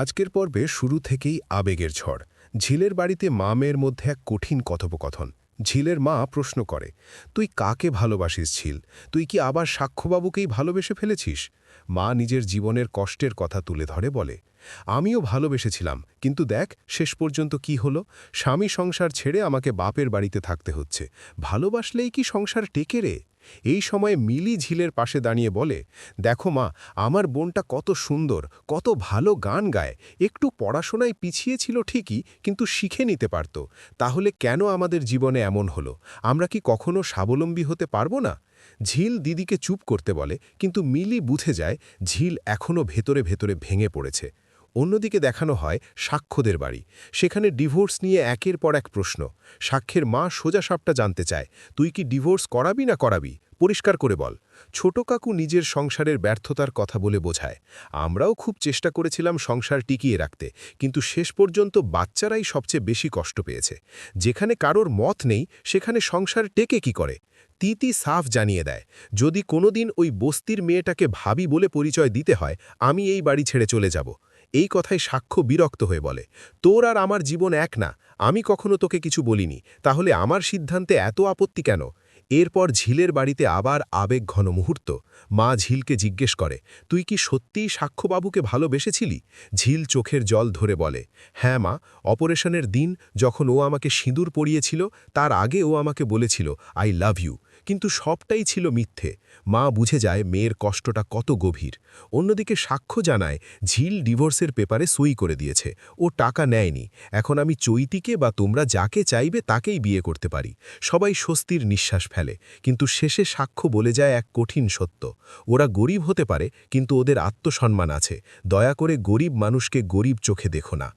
আজকের পর্বে শুরু থেকেই আবেগের ঝড়। ঝিলের বাড়িতে মা মেয়ের মধ্যে এক কঠিন কথোপকথন। ঝিলের মা প্রশ্ন করে, তুই কাকে ভালোবাসিস ঝিল? তুই কি আবার সাক্ষ্যবাবুকেই ভালোবেসে ফেলেছিস? মা নিজের জীবনের কষ্টের কথা তুলে ধরে বলে, আমিও ভালোবেসেছিলাম, কিন্তু দেখ, শেষ পর্যন্ত কি হলো? স্বামী সংসার ছেড়ে আমাকে বাপের বাড়িতে থাকতে হচ্ছে। ভালোবাসলেই কি সংসার টেকে রে? এই সময়ে মিলি ঝিলের পাশে দাঁড়িয়ে বলে, দেখো মা, আমার বোনটা কত সুন্দর, কত ভালো গান গায়। একটু পড়াশোনায় পিছিয়ে ছিল ঠিকই, কিন্তু শিখে নিতে পারত। তাহলে কেন আমাদের জীবনে এমন হলো? আমরা কি কখনো স্বাবলম্বী হতে পারব না? ঝিল দিদিকে চুপ করতে বলে, কিন্তু মিলি বুঝে যায় ঝিল এখনও ভেতরে ভেতরে ভেঙে পড়েছে। অন্যদিকে দেখানো হয় সাক্ষ্যদের বাড়ি। সেখানে ডিভোর্স নিয়ে একের পর এক প্রশ্ন, সাক্ষ্যের মা সোজা সাপটা জানতে চায়, তুই কি ডিভোর্স করাবি না করাবি? পরিষ্কার করে বল। ছোট কাকু নিজের সংসারের ব্যর্থতার কথা বলে বোঝায়, আমরাও খুব চেষ্টা করেছিলাম সংসার টিকিয়ে রাখতে, কিন্তু শেষ পর্যন্ত বাচ্চারাই সবচেয়ে বেশি কষ্ট পেয়েছে। যেখানে কারোর মত নেই, সেখানে সংসার টেকে কি করে? তিতি সাফ জানিয়ে দেয়, যদি কোনোদিন ওই বস্তির মেয়েটাকে ভাবি বলে পরিচয় দিতে হয়, আমি এই বাড়ি ছেড়ে চলে যাব। এই কথায় সাক্ষ্য বিরক্ত হয়ে বলে, তোর আর আমার জীবন এক না, আমি কখনো তোকে কিছু বলিনি, তাহলে আমার সিদ্ধান্তে এত আপত্তি কেন? এরপর ঝিলের বাড়িতে আবার আবেগ ঘন মুহূর্ত। মা ঝিলকে জিজ্ঞেস করে, তুই কি সত্যিই সাক্ষ্যবাবুকে ভালোবেসেছিলি? ঝিল চোখের জল ধরে বলে হ্যাঁ মা, অপারেশনের দিন যখন ও আমাকে সিঁদুর পরিয়েছিল, তার আগে ও আমাকে বলেছিল, আই লাভ ইউ। কিন্তু সবটাই ছিল মিথ্যে। মা বুঝে যায় মেয়ের কষ্টটা কত গভীর। অন্যদিকে সাক্ষ্য জানায়, ঝিল ডিভোর্সের পেপারে সই করে দিয়েছে। ও টাকা নেয়নি। এখন আমি চৈতিকে বা তোমরা যাকে চাইবে তাকেই বিয়ে করতে পারি। সবাই স্বস্তির নিঃশ্বাস ফেলে। কিন্তু শেষে সাক্ষ্য বলে যায় এক কঠিন সত্য। ওরা গরিব হতে পারে, কিন্তু ওদের আত্মসম্মান আছে। দয়া করে গরিব মানুষকে গরিব চোখে দেখো না।